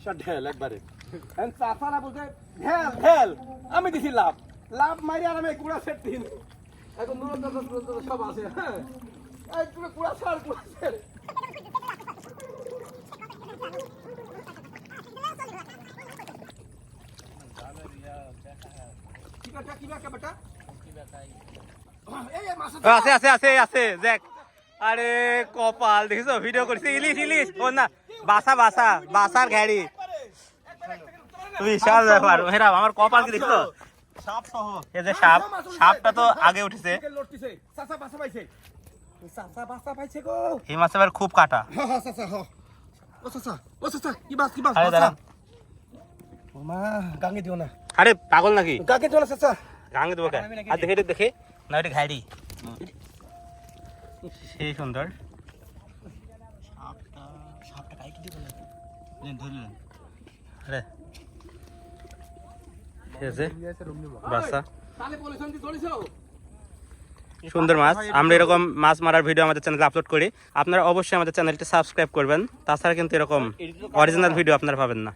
পয়সা ঢেল একবারে। চাচারা বলছে, ঢেল ঢেল, আমি লাভ। লাভ মারি আর আমি কুড়া সেট দিন এখন সব আছে হ্যাঁ? আছে আছে আছে আছে, দেখ। আরে, কপাল দেখিছো ভিডিও করছি। ইলিশ ইলিশ না। বাসা বাসা বাসার গাড়ি বিশাল ব্যাপার। হেরা আমার কপাল কি দেখছ? সাপ সহ। এই যে সাপ সাপটা তো আগে উঠেছে। লড়তিছে। চাচা বাসা পাইছে। চাচা বাসা পাইছে গো। এই মাছ এবার খুব কাটা। হ্যাঁ হ্যাঁ চাচা হ্যাঁ ও চাচা ও চাচা কি বাস কি বাস আরে দাঁড়া গাঙ্গে দিও না। আরে পাগল নাকি? গাঙ্গে দিও না চাচা গাঙ্গে দেবো আর দেখে দেখে। না এটা ঘাড়ি। সেই সুন্দর। সাপটা ধরলেন ঠিক আছে। সুন্দর মাছ। আমরা এরকম মাছ মারার ভিডিও আমাদের চ্যানেলে আপলোড করি। আপনারা অবশ্যই আমাদের চ্যানেলটি সাবস্ক্রাইব করবেন। তাছাড়া কিন্তু এরকম অরিজিনাল ভিডিও আপনারা পাবেন না।